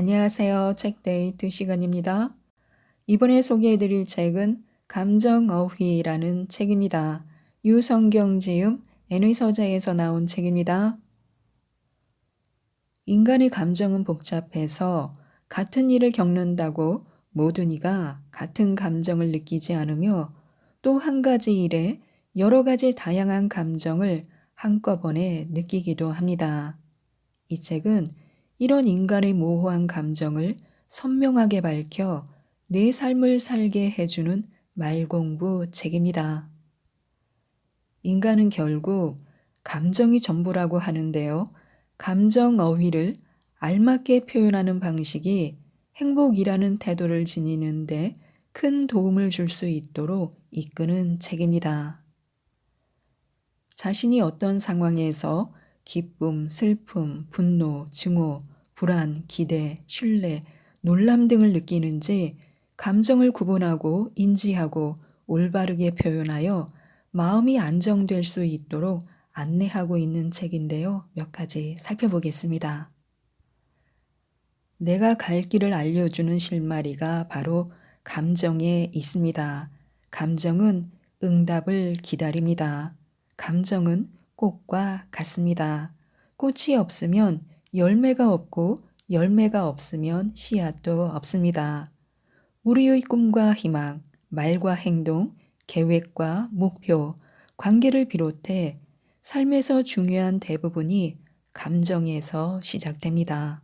안녕하세요. 책데이트 시간입니다. 이번에 소개해드릴 책은 감정어휘라는 책입니다. 유성경 지음 N의 서재에서 나온 책입니다. 인간의 감정은 복잡해서 같은 일을 겪는다고 모든 이가 같은 감정을 느끼지 않으며 또 한 가지 일에 여러 가지 다양한 감정을 한꺼번에 느끼기도 합니다. 이 책은 이런 인간의 모호한 감정을 선명하게 밝혀 내 삶을 살게 해주는 말공부 책입니다. 인간은 결국 감정이 전부라고 하는데요. 감정 어휘를 알맞게 표현하는 방식이 행복이라는 태도를 지니는데 큰 도움을 줄 수 있도록 이끄는 책입니다. 자신이 어떤 상황에서 기쁨, 슬픔, 분노, 증오, 불안, 기대, 신뢰, 놀람 등을 느끼는지 감정을 구분하고 인지하고 올바르게 표현하여 마음이 안정될 수 있도록 안내하고 있는 책인데요. 몇 가지 살펴보겠습니다. 내가 갈 길을 알려주는 실마리가 바로 감정에 있습니다. 감정은 응답을 기다립니다. 감정은 꽃과 같습니다. 꽃이 없으면 열매가 없고 열매가 없으면 씨앗도 없습니다. 우리의 꿈과 희망, 말과 행동, 계획과 목표, 관계를 비롯해 삶에서 중요한 대부분이 감정에서 시작됩니다.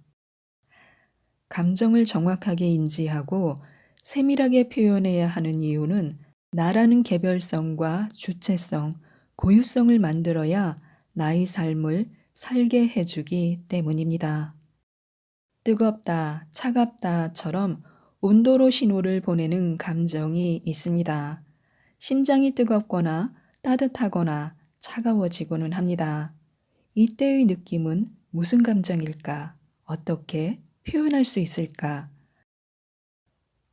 감정을 정확하게 인지하고 세밀하게 표현해야 하는 이유는 나라는 개별성과 주체성, 고유성을 만들어야 나의 삶을 살게 해주기 때문입니다. 뜨겁다, 차갑다처럼 온도로 신호를 보내는 감정이 있습니다. 심장이 뜨겁거나 따뜻하거나 차가워지고는 합니다. 이때의 느낌은 무슨 감정일까? 어떻게 표현할 수 있을까?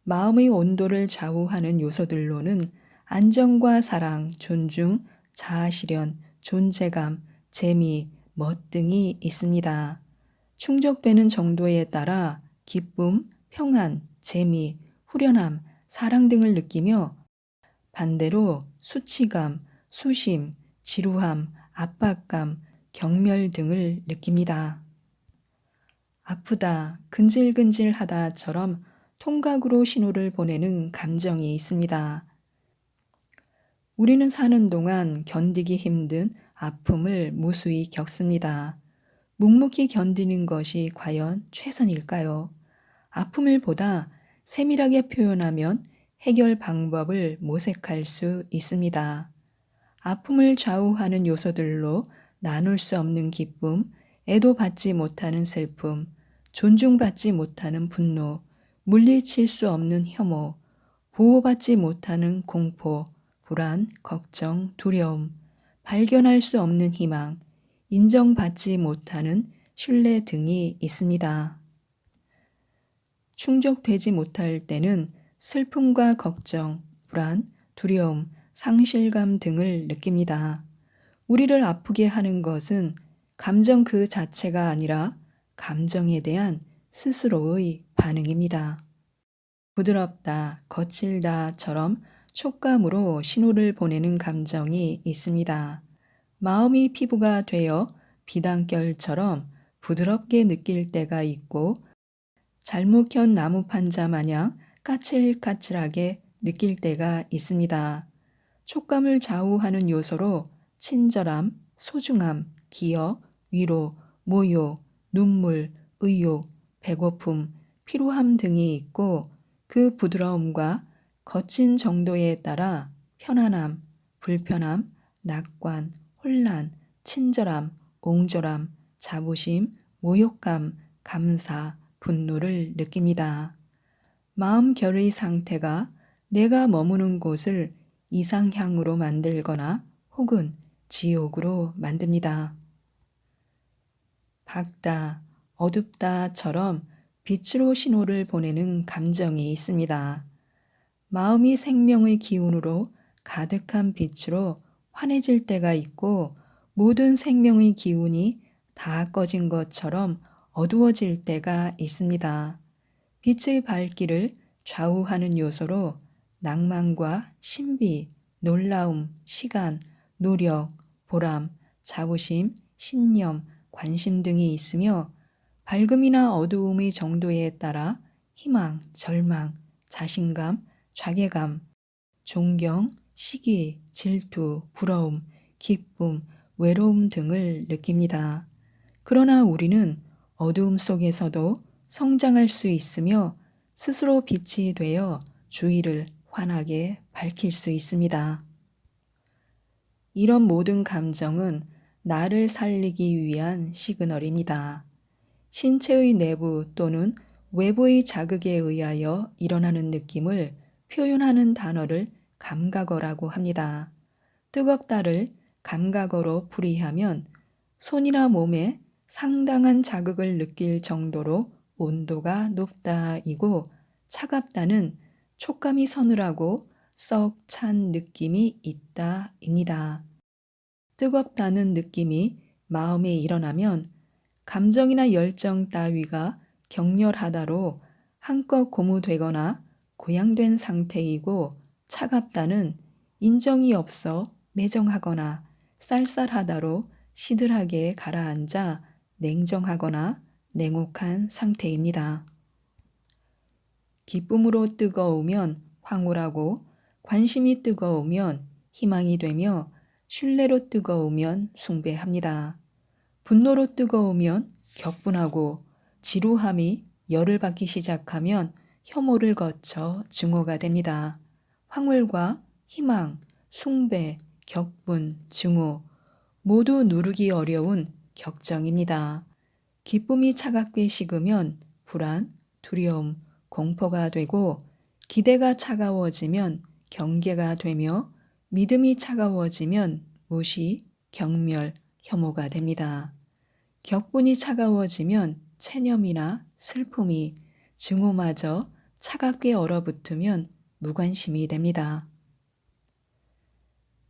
마음의 온도를 좌우하는 요소들로는 안정과 사랑, 존중, 자아실현, 존재감, 재미, 멋 등이 있습니다. 충족되는 정도에 따라 기쁨, 평안, 재미, 후련함, 사랑 등을 느끼며 반대로 수치감, 수심, 지루함, 압박감, 경멸 등을 느낍니다. 아프다, 근질근질하다처럼 통각으로 신호를 보내는 감정이 있습니다. 우리는 사는 동안 견디기 힘든 아픔을 무수히 겪습니다. 묵묵히 견디는 것이 과연 최선일까요? 아픔을 보다 세밀하게 표현하면 해결 방법을 모색할 수 있습니다. 아픔을 좌우하는 요소들로 나눌 수 없는 기쁨, 애도 받지 못하는 슬픔, 존중받지 못하는 분노, 물리칠 수 없는 혐오, 보호받지 못하는 공포, 불안, 걱정, 두려움, 발견할 수 없는 희망, 인정받지 못하는 신뢰 등이 있습니다. 충족되지 못할 때는 슬픔과 걱정, 불안, 두려움, 상실감 등을 느낍니다. 우리를 아프게 하는 것은 감정 그 자체가 아니라 감정에 대한 스스로의 반응입니다. 부드럽다, 거칠다처럼 촉감으로 신호를 보내는 감정이 있습니다. 마음이 피부가 되어 비단결처럼 부드럽게 느낄 때가 있고 잘못 켠 나무 판자 마냥 까칠까칠하게 느낄 때가 있습니다. 촉감을 좌우하는 요소로 친절함, 소중함, 기억, 위로, 모욕, 눈물, 의욕, 배고픔, 피로함 등이 있고 그 부드러움과 거친 정도에 따라 편안함, 불편함, 낙관, 혼란, 친절함, 옹졸함, 자부심, 모욕감, 감사, 분노를 느낍니다. 마음 결의 상태가 내가 머무는 곳을 이상향으로 만들거나 혹은 지옥으로 만듭니다. 밝다, 어둡다처럼 빛으로 신호를 보내는 감정이 있습니다. 마음이 생명의 기운으로 가득한 빛으로 환해질 때가 있고 모든 생명의 기운이 다 꺼진 것처럼 어두워질 때가 있습니다. 빛의 발길을 좌우하는 요소로 낭만과 신비, 놀라움, 시간, 노력, 보람, 자부심, 신념, 관심 등이 있으며 밝음이나 어두움의 정도에 따라 희망, 절망, 자신감, 좌계감, 존경, 시기, 질투, 부러움, 기쁨, 외로움 등을 느낍니다. 그러나 우리는 어두움 속에서도 성장할 수 있으며 스스로 빛이 되어 주위를 환하게 밝힐 수 있습니다. 이런 모든 감정은 나를 살리기 위한 시그널입니다. 신체의 내부 또는 외부의 자극에 의하여 일어나는 느낌을 표현하는 단어를 감각어라고 합니다. 뜨겁다를 감각어로 풀이하면 손이나 몸에 상당한 자극을 느낄 정도로 온도가 높다이고 차갑다는 촉감이 서늘하고 썩 찬 느낌이 있다입니다. 뜨겁다는 느낌이 마음에 일어나면 감정이나 열정 따위가 격렬하다로 한껏 고무되거나 고양된 상태이고 차갑다는 인정이 없어 매정하거나 쌀쌀하다로 시들하게 가라앉아 냉정하거나 냉혹한 상태입니다. 기쁨으로 뜨거우면 황홀하고 관심이 뜨거우면 희망이 되며 신뢰로 뜨거우면 숭배합니다. 분노로 뜨거우면 격분하고 지루함이 열을 받기 시작하면 혐오를 거쳐 증오가 됩니다. 황홀과 희망, 숭배, 격분, 증오 모두 누르기 어려운 격정입니다. 기쁨이 차갑게 식으면 불안, 두려움, 공포가 되고 기대가 차가워지면 경계가 되며 믿음이 차가워지면 무시, 경멸, 혐오가 됩니다. 격분이 차가워지면 체념이나 슬픔이 증오마저 차갑게 얼어붙으면 무관심이 됩니다.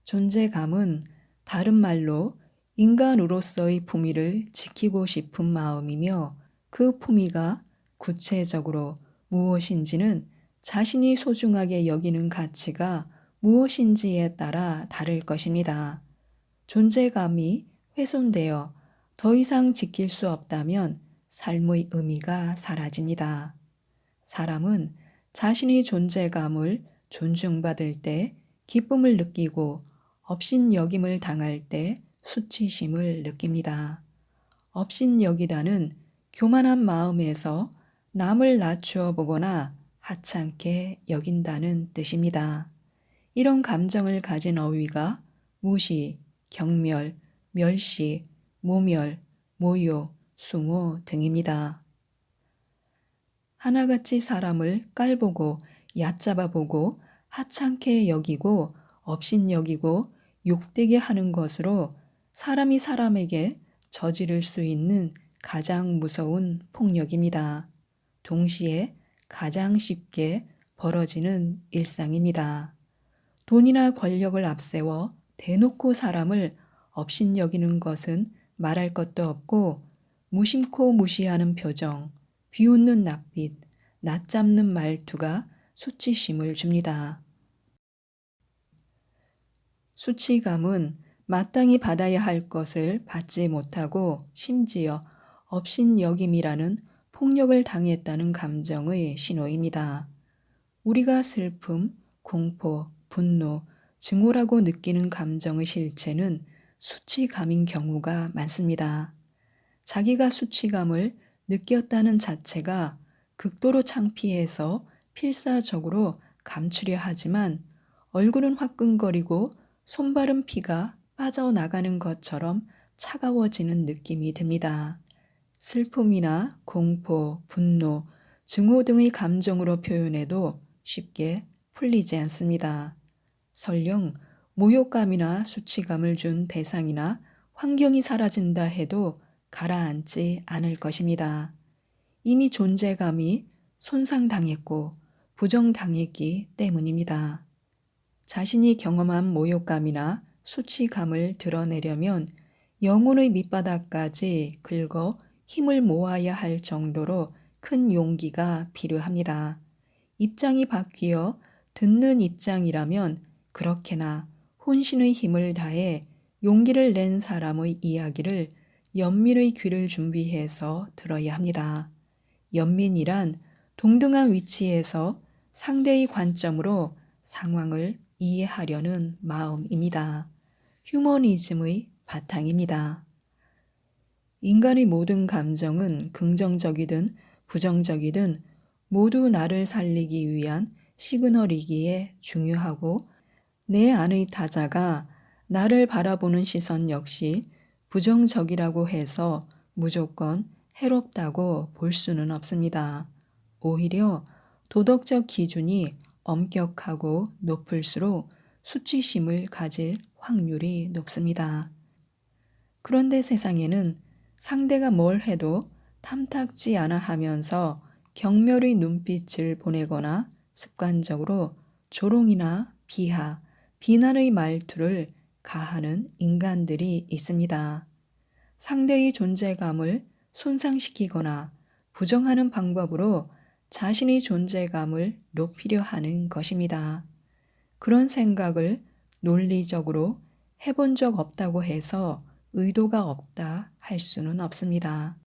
존재감은 다른 말로 인간으로서의 품위를 지키고 싶은 마음이며 그 품위가 구체적으로 무엇인지는 자신이 소중하게 여기는 가치가 무엇인지에 따라 다를 것입니다. 존재감이 훼손되어 더 이상 지킬 수 없다면 삶의 의미가 사라집니다. 사람은 자신의 존재감을 존중받을 때 기쁨을 느끼고 업신여김을 당할 때 수치심을 느낍니다. 업신여기다는 교만한 마음에서 남을 낮추어 보거나 하찮게 여긴다는 뜻입니다. 이런 감정을 가진 어휘가 무시, 경멸, 멸시, 모멸, 모욕, 수모 등입니다. 하나같이 사람을 깔보고 얕잡아보고 하찮게 여기고 업신여기고 욕되게 하는 것으로 사람이 사람에게 저지를 수 있는 가장 무서운 폭력입니다. 동시에 가장 쉽게 벌어지는 일상입니다. 돈이나 권력을 앞세워 대놓고 사람을 업신여기는 것은 말할 것도 없고 무심코 무시하는 표정, 비웃는 낯빛, 낯잡는 말투가 수치심을 줍니다. 수치감은 마땅히 받아야 할 것을 받지 못하고 심지어 업신여김이라는 폭력을 당했다는 감정의 신호입니다. 우리가 슬픔, 공포, 분노, 증오라고 느끼는 감정의 실체는 수치감인 경우가 많습니다. 자기가 수치감을 느꼈다는 자체가 극도로 창피해서 필사적으로 감추려 하지만 얼굴은 화끈거리고 손발은 피가 빠져나가는 것처럼 차가워지는 느낌이 듭니다. 슬픔이나 공포, 분노, 증오 등의 감정으로 표현해도 쉽게 풀리지 않습니다. 설령 모욕감이나 수치감을 준 대상이나 환경이 사라진다 해도 가라앉지 않을 것입니다. 이미 존재감이 손상당했고 부정당했기 때문입니다. 자신이 경험한 모욕감이나 수치감을 드러내려면 영혼의 밑바닥까지 긁어 힘을 모아야 할 정도로 큰 용기가 필요합니다. 입장이 바뀌어 듣는 입장이라면 그렇게나 혼신의 힘을 다해 용기를 낸 사람의 이야기를 연민의 귀를 준비해서 들어야 합니다. 연민이란 동등한 위치에서 상대의 관점으로 상황을 이해하려는 마음입니다. 휴머니즘의 바탕입니다. 인간의 모든 감정은 긍정적이든 부정적이든 모두 나를 살리기 위한 시그널이기에 중요하고 내 안의 타자가 나를 바라보는 시선 역시 부정적이라고 해서 무조건 해롭다고 볼 수는 없습니다. 오히려 도덕적 기준이 엄격하고 높을수록 수치심을 가질 확률이 높습니다. 그런데 세상에는 상대가 뭘 해도 탐탁지 않아 하면서 경멸의 눈빛을 보내거나 습관적으로 조롱이나 비하, 비난의 말투를 가하는 인간들이 있습니다. 상대의 존재감을 손상시키거나 부정하는 방법으로 자신의 존재감을 높이려 하는 것입니다. 그런 생각을 논리적으로 해본 적 없다고 해서 의도가 없다 할 수는 없습니다.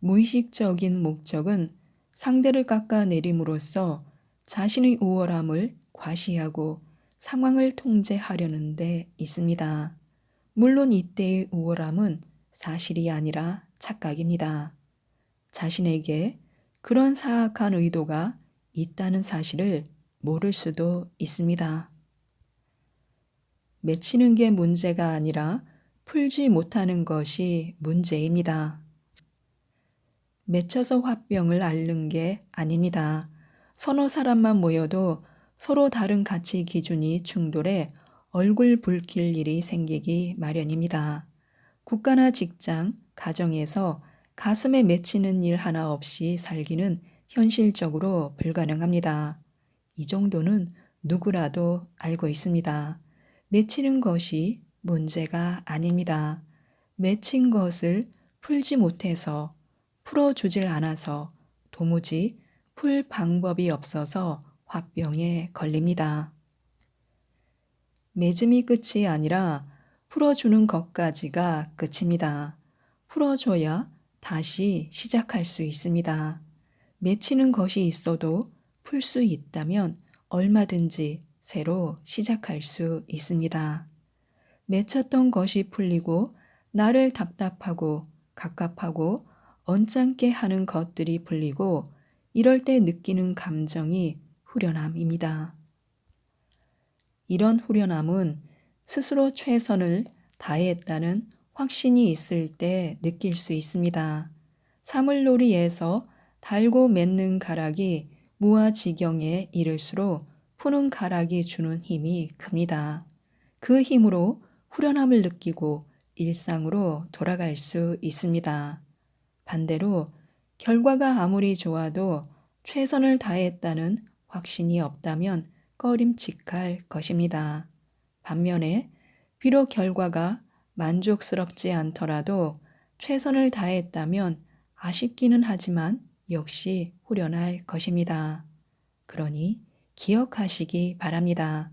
무의식적인 목적은 상대를 깎아내림으로써 자신의 우월함을 과시하고 상황을 통제하려는 데 있습니다. 물론 이때의 우월함은 사실이 아니라 착각입니다. 자신에게 그런 사악한 의도가 있다는 사실을 모를 수도 있습니다. 맺히는 게 문제가 아니라 풀지 못하는 것이 문제입니다. 맺혀서 화병을 앓는 게 아닙니다. 서너 사람만 모여도 서로 다른 가치 기준이 충돌해 얼굴 붉힐 일이 생기기 마련입니다. 국가나 직장, 가정에서 가슴에 맺히는 일 하나 없이 살기는 현실적으로 불가능합니다. 이 정도는 누구라도 알고 있습니다. 맺히는 것이 문제가 아닙니다. 맺힌 것을 풀지 못해서 풀어주질 않아서 도무지 풀 방법이 없어서 화병에 걸립니다. 맺음이 끝이 아니라 풀어주는 것까지가 끝입니다. 풀어줘야 다시 시작할 수 있습니다. 맺히는 것이 있어도 풀 수 있다면 얼마든지 새로 시작할 수 있습니다. 맺혔던 것이 풀리고 나를 답답하고 갑갑하고 언짢게 하는 것들이 풀리고 이럴 때 느끼는 감정이 후련함입니다. 이런 후련함은 스스로 최선을 다했다는 확신이 있을 때 느낄 수 있습니다. 사물놀이에서 달고 맺는 가락이 무아지경에 이를수록 푸는 가락이 주는 힘이 큽니다. 그 힘으로 후련함을 느끼고 일상으로 돌아갈 수 있습니다. 반대로 결과가 아무리 좋아도 최선을 다했다는 확신이 없다면 꺼림칙할 것입니다. 반면에 비록 결과가 만족스럽지 않더라도 최선을 다했다면 아쉽기는 하지만 역시 후련할 것입니다. 그러니 기억하시기 바랍니다.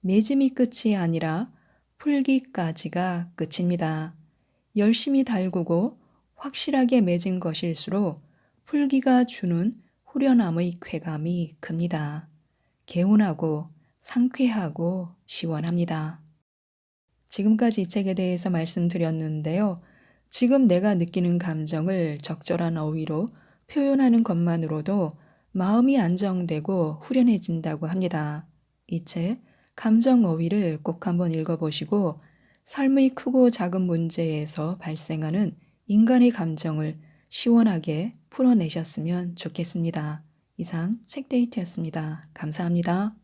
매짐이 끝이 아니라 풀기까지가 끝입니다. 열심히 달구고 확실하게 맺은 것일수록 풀기가 주는 후련함의 쾌감이 큽니다. 개운하고 상쾌하고 시원합니다. 지금까지 이 책에 대해서 말씀드렸는데요. 지금 내가 느끼는 감정을 적절한 어휘로 표현하는 것만으로도 마음이 안정되고 후련해진다고 합니다. 이 책, 감정 어휘를 꼭 한번 읽어보시고 삶의 크고 작은 문제에서 발생하는 인간의 감정을 시원하게 풀어내셨으면 좋겠습니다. 이상 책데이트였습니다. 감사합니다.